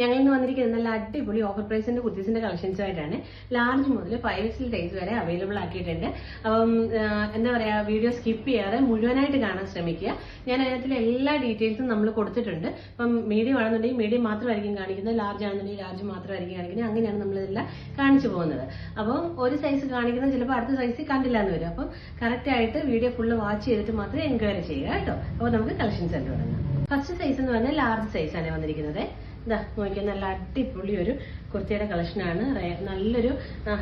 ഞങ്ങൾ ഇന്ന് വന്നിരിക്കുന്നത് നല്ല അടിപൊളി ഓഫർ പ്രൈസിന്റെ കുർത്തീസിന്റെ കളക്ഷൻസ് ആയിട്ടാണ്. ലാർജ് മുതൽ ഫൈവ് എക്സിൽ വരെ അവൈലബിൾ ആക്കിയിട്ടുണ്ട്. അപ്പം എന്താ പറയാ വീഡിയോ സ്കിപ്പ് ചെയ്യാതെ മുഴുവനായിട്ട് കാണാൻ ശ്രമിക്കുക. ഞാൻ അതിനകത്തിലെ എല്ലാ ഡീറ്റെയിൽസും നമ്മൾ കൊടുത്തിട്ടുണ്ട്. ഇപ്പം മീഡിയം ആണെന്നുണ്ടെങ്കിൽ മീഡിയം മാത്രമായിരിക്കും കാണിക്കുന്നത്. ലാർജ് ആണെന്നുണ്ടെങ്കിൽ ലാർജ് മാത്രമായിരിക്കും കാണിക്കുന്നത്. അങ്ങനെയാണ് നമ്മളിതെല്ലാം കാണിച്ചു പോകുന്നത്. അപ്പം ഒരു സൈസ് കാണിക്കുന്നത് ചിലപ്പോൾ അടുത്ത സൈസ് കണ്ടില്ല എന്ന് വരും. അപ്പം കറക്റ്റ് ആയിട്ട് വീഡിയോ ഫുള്ള് വാച്ച് ചെയ്തിട്ട് മാത്രമേ എൻക്വയറി ചെയ്യുക കേട്ടോ. അപ്പോൾ നമുക്ക് കളക്ഷൻസ് ആയിട്ട് തുടങ്ങാം ഫസ്റ്റ് സൈസ് എന്ന് പറഞ്ഞാൽ ലാർജ് സൈസ് ആണ് വന്നിരിക്കുന്നത്. ഇതാ നോക്കിയാൽ നല്ല അടിപൊളി ഒരു കുർത്തിയുടെ കളക്ഷനാണ് നല്ലൊരു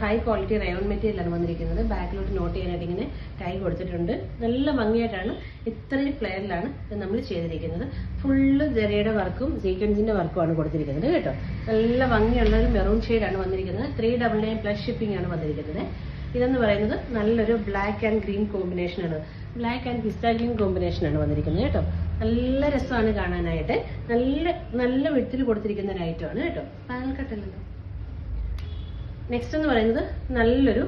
ഹൈ ക്വാളിറ്റി റയോൺ മെറ്റീരിയൽ ആണ് വന്നിരിക്കുന്നത്. ബാക്കിലോട്ട് നോട്ട് ചെയ്യാനായിട്ട് ഇങ്ങനെ ടൈ കൊടുത്തിട്ടുണ്ട്. നല്ല ഭംഗിയായിട്ടാണ് ഇത്രയും ഫ്ലെയറിലാണ് നമ്മൾ ചെയ്തിരിക്കുന്നത്. ഫുള്ള് ജെറിയുടെ വർക്കും സീക്വൻസിന്റെ വർക്കും ആണ് കൊടുത്തിരിക്കുന്നത് കേട്ടോ. നല്ല ഭംഗിയുള്ള ഒരു മെറൂൺ ഷെയ്ഡാണ് വന്നിരിക്കുന്നത്. Three double nine plus shipping ആണ് വന്നിരിക്കുന്നത്. ഇതെന്ന് പറയുന്നത് നല്ലൊരു ബ്ലാക്ക് ആൻഡ് ഗ്രീൻ കോമ്പിനേഷൻ ആണ്. ബ്ലാക്ക് ആൻഡ് പിസ്ത കോമ്പിനേഷൻ ആണ് വന്നിരിക്കുന്നത് കേട്ടോ. നല്ല രസമാണ് കാണാനായിട്ട്. നല്ല നല്ല വിടത്തിൽ കൊടുത്തിരിക്കുന്ന ഒരു ഐറ്റം ആണ് കേട്ടോ. പാനൽ കട്ടല്ലല്ലോ നെക്സ്റ്റ് എന്ന് പറയുന്നത് നല്ലൊരു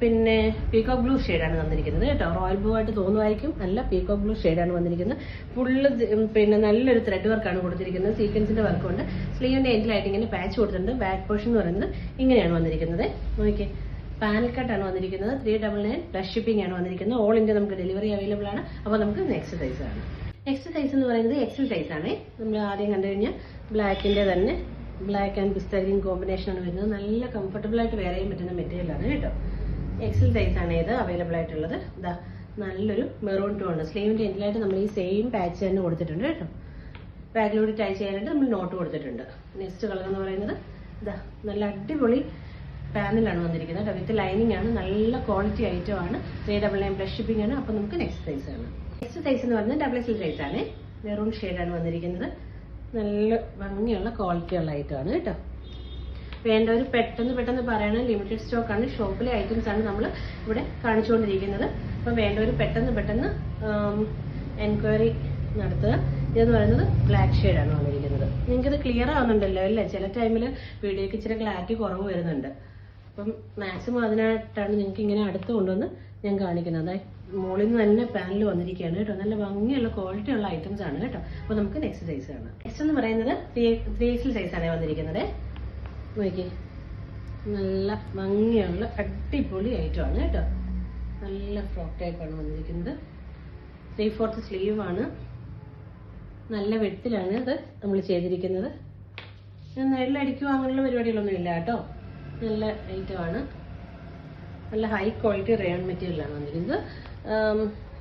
പിന്നെ പീകോ ബ്ലൂ ഷെയ്ഡാണ് വന്നിരിക്കുന്നത് കേട്ടോ. റോയൽ ബ്ലൂ ആയിട്ട് തോന്നുമായിരിക്കും. നല്ല പീകോ ബ്ലൂ ഷെയ്ഡാണ് വന്നിരിക്കുന്നത്. ഫുള്ള് പിന്നെ നല്ലൊരു ത്രെഡ് വർക്കാണ് കൊടുത്തിരിക്കുന്നത്. സീക്വൻസിന്റെ വർക്കുണ്ട് സ്ലീവിന്റെ എൻഡിലായിട്ട് ഇങ്ങനെ പാച്ച് കൊടുത്തിട്ടുണ്ട്. ബാക്ക് പോർഷൻ എന്ന് പറയുന്നത് ഇങ്ങനെയാണ് വന്നിരിക്കുന്നത്. നോക്കിയേ. പാനൽ കട്ടാണ് വന്നിരിക്കുന്നത്. Three double nine plus shipping ആണ് വന്നിരിക്കുന്നത്. ഓൾ ഇന്ത്യ നമുക്ക് ഡെലിവറി അവൈലബിൾ ആണ്. അപ്പോൾ നമുക്ക് നെക്സ്റ്റ് സൈസ് ആണ്. നെക്സ്റ്റ് സൈസ് എന്ന് പറയുന്നത് എക്സൽ സൈസ് ആണ്. നമ്മൾ ആദ്യം കണ്ടു കഴിഞ്ഞാൽ ബ്ലാക്കിന്റെ തന്നെ ബ്ലാക്ക് ആൻഡ് പിസ്തകം കോമ്പിനേഷൻ ആണ് വരുന്നത്. നല്ല കംഫർട്ടബിൾ ആയിട്ട് വെയർ പറ്റുന്ന മെറ്റീരിയൽ ആണ് കേട്ടോ. എക്സൽ സൈസ് ആണ് ഇത് അവൈലബിൾ ആയിട്ടുള്ളത്. ഇതാ നല്ലൊരു മെറൂൺ ടൂ ആണ്. സ്ലീവിന്റെ എൻഡിലായിട്ട് നമ്മൾ ഈ സെയിം പാച്ച് തന്നെ കൊടുത്തിട്ടുണ്ട് കേട്ടോ. ബാക്കിലൂടെ ടൈ ചെയ്യാനായിട്ട് നമ്മൾ നോട്ട് കൊടുത്തിട്ടുണ്ട്. നെക്സ്റ്റ് കളർ എന്ന് പറയുന്നത് ഇതാ നല്ല അടിപൊളി പാനലാണ് വന്നിരിക്കുന്നത് കേട്ടോ. വിത്ത് ലൈനിങ് ആണ്. നല്ല ക്വാളിറ്റി ഐറ്റം ആണ്. Three double nine plus shipping ആണ്. അപ്പോൾ നമുക്ക് നെക്സ്റ്റ് സൈസ് ആണ് നെക്സ്റ്റ് സൈസ് എന്ന് പറഞ്ഞാൽ ഡബിൾ എക്സൽ സൈസ് ആണ്. മെറൂൺ ഷെയ്ഡാണ് വന്നിരിക്കുന്നത്. നല്ല ഭംഗിയുള്ള ക്വാളിറ്റി ഉള്ള ഐറ്റം ആണ് കേട്ടോ. വേണ്ടവർ പെട്ടെന്ന് പെട്ടെന്ന് പറയണ ലിമിറ്റഡ് സ്റ്റോക്ക് ആണ്. ഷോപ്പിലെ ഐറ്റംസ് ആണ് നമ്മൾ ഇവിടെ കാണിച്ചുകൊണ്ടിരിക്കുന്നത്. അപ്പം വേണ്ടവർ പെട്ടെന്ന് പെട്ടെന്ന് എൻക്വയറി നടത്തുക. ഇതെന്ന് പറയുന്നത് ബ്ലാക്ക് ഷെയ്ഡാണ് വന്നിരിക്കുന്നത്. നിങ്ങൾക്ക് ഇത് ക്ലിയർ ആവുന്നുണ്ടല്ലോ അല്ലേ? ചില ടൈമിൽ വീഡിയോക്ക് ഇച്ചിരി ക്ലാരിറ്റി കുറവ് വരുന്നുണ്ട്. അപ്പം മാക്സിമം അതിനായിട്ടാണ് നിങ്ങൾക്ക് ഇങ്ങനെ അടുത്ത് കൊണ്ടുവന്ന് ഞാൻ കാണിക്കുന്നത്. അതായത് മുകളിൽ നിന്ന് തന്നെ പാനൽ വന്നിരിക്കുകയാണ് കേട്ടോ. നല്ല ഭംഗിയുള്ള ക്വാളിറ്റി ഉള്ള ഐറ്റംസ് ആണ് കേട്ടോ. അപ്പോൾ നമുക്ക് നെക്സ്റ്റ് സൈസ് ആണ് നെക്സ്റ്റ് എന്ന് പറയുന്നത് ത്രീ ത്രീ എക്സിൽ സൈസ് ആണ് വന്നിരിക്കുന്നത്. നോക്കി നല്ല ഭംഗിയുള്ള അടിപൊളി ഐറ്റം ആണ് കേട്ടോ. നല്ല ഫ്രോക്ക് ടൈപ്പാണ് വന്നിരിക്കുന്നത്. ത്രീ ഫോർത്ത് ആണ്. നല്ല വെട്ടിലാണ് അത് നമ്മൾ ചെയ്തിരിക്കുന്നത്. നെല്ലടിക്കുക അങ്ങനെയുള്ള പരിപാടികളൊന്നും ഇല്ല കേട്ടോ. നല്ല ഐറ്റമാണ്. നല്ല ഹൈ ക്വാളിറ്റി റയോൺ മെറ്റീരിയലാണ് വന്നിരിക്കുന്നത്.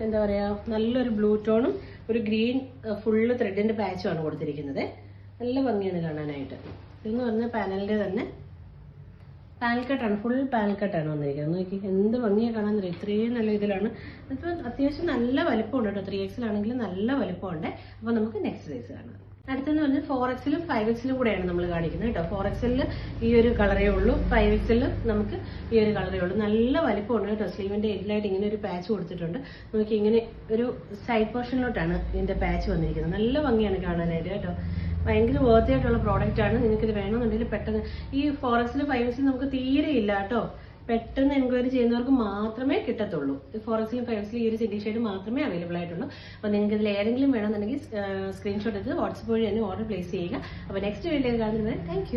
എന്താ പറയുക നല്ലൊരു ബ്ലൂ ടോണും ഒരു ഗ്രീൻ ഫുള്ള് ത്രെഡിന്റെ പാച്ചുമാണ് കൊടുത്തിരിക്കുന്നത്. നല്ല ഭംഗിയാണ് കാണാനായിട്ട്. ഇതെന്ന് പറഞ്ഞാൽ പാനലിന്റെ തന്നെ പാനൽ കട്ടാണ് ഫുൾ പാനൽ കട്ടാണ് വന്നിരിക്കുന്നത്. നോക്കി എന്ത് ഭംഗിയാണ് കാണാൻ അറിയാം ഇത്രയും നല്ല ഇതിലാണ്. ഇപ്പം അത്യാവശ്യം നല്ല വലിപ്പമുണ്ട് കേട്ടോ. ത്രീ എക്സിലാണെങ്കിലും നല്ല വലിപ്പമുണ്ട്. അപ്പോൾ നമുക്ക് നെക്സ്റ്റ് സൈസ് കാണാം. അടുത്തെന്ന് പറഞ്ഞാൽ ഫോർ എക്സിലും ഫൈവ് എക്സിലും കൂടെയാണ് നമ്മൾ കാണിക്കുന്നത് കേട്ടോ. ഫോർ എക്സിൽ ഈ ഒരു കളറേ ഉള്ളൂ. ഫൈവ് എക്സിൽ നമുക്ക് ഈ ഒരു കളറേ ഉള്ളൂ. നല്ല വലിപ്പമുണ്ട് കേട്ടോ. സ്ലീവിന്റെ എഡിലായിട്ട് ഇങ്ങനെ ഒരു പാച്ച് കൊടുത്തിട്ടുണ്ട്. നമുക്ക് ഇങ്ങനെ ഒരു സൈഡ് പോർഷനിലോട്ടാണ് ഇതിന്റെ പാച്ച് വന്നിരിക്കുന്നത്. നല്ല ഭംഗിയാണ് കാണാനായിട്ട് കേട്ടോ. ഭയങ്കര വേർത്തിയായിട്ടുള്ള നിങ്ങൾക്ക് ഇത് വേണമെന്നുണ്ടെങ്കിൽ പെട്ടെന്ന് ഈ ഫോർ എക്സിൽ ഫൈവ് എക്സിൽ നമുക്ക് തീരെ ഇല്ല കേട്ടോ. പെട്ടെന്ന് എൻക്വയറി ചെയ്യുന്നവർക്ക് മാത്രമേ കിട്ടത്തുള്ളൂ. ഫോറസ്റ്റിലും ഫൈവ്സിലും ഈ ഒരു സിറ്റി ഷെയ്ഡ് മാത്രമേ അവൈലബിൾ ആയിട്ടുള്ളൂ. അപ്പോൾ നിങ്ങൾക്ക് ഇതിൽ ഏതെങ്കിലും വേണമെന്നുണ്ടെങ്കിൽ സ്ക്രീൻഷോട്ട് എടുത്ത് വാട്സപ്പ് വഴി തന്നെ ഓർഡർ പ്ലേസ് ചെയ്യുക. അപ്പോൾ നെക്സ്റ്റ് വീഡിയോ കാണുന്നത് താങ്ക്